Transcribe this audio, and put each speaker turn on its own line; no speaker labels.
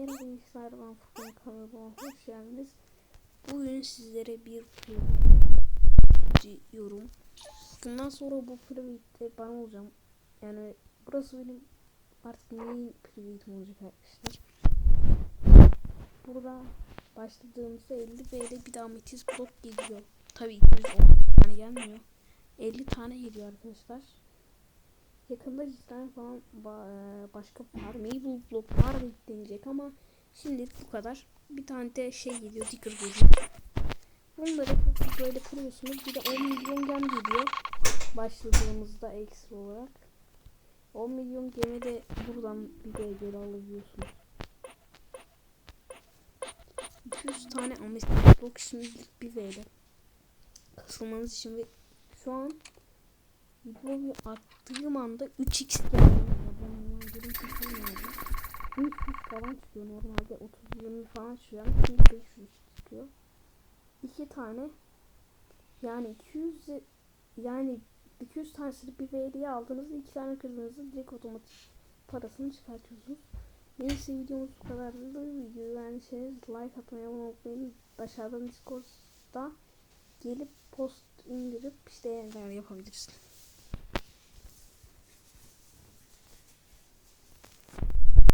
Merhaba arkadaşlar ben Furkan kanalıma hoş geldiniz. Bugün sizlere bir yorum. Bundan sonra bu private'de ben olacağım. Yani burası benim artık main private'im olacak arkadaşlar. Burada başladığımızda 50 B'de bir daha metis blok geliyor. Tabii 210 tane gelmiyor. 50 tane geliyor arkadaşlar. Yakında cidden falan e, başka Farmable bloklar beklenecek ama şimdilik bu kadar. Bir tane de şey geliyor, Digger geliyor. Bunları böyle kuruyorsunuz. Bir de 10 milyon gem geliyor. Başladığımızda ekstra olarak. 10 milyon gemi de buradan bir de göre alabiliyorsunuz. 200 tane ametist blok şimdilik bir veyle. Kasılmanız için ve şu an Videoyu attığım anda 3x geldi. Ben görüntü çıkmıyordu. 300 falan çıkıyor normalde 30 20 falan çıkıyor ama şimdi 500 çıkıyor. İki tane yani 200 yani 200 tanesini bir VL'ye aldığınızda iki tane kırdığınızda direkt otomatik parasını çıkartıyorsunuz. Neyse videomuz bu kadardı. Videoyu beğendiyseniz like atmayı unutmayın. Aşağıdan Discord'da gelip post indirip işte neler yapabilirsiniz.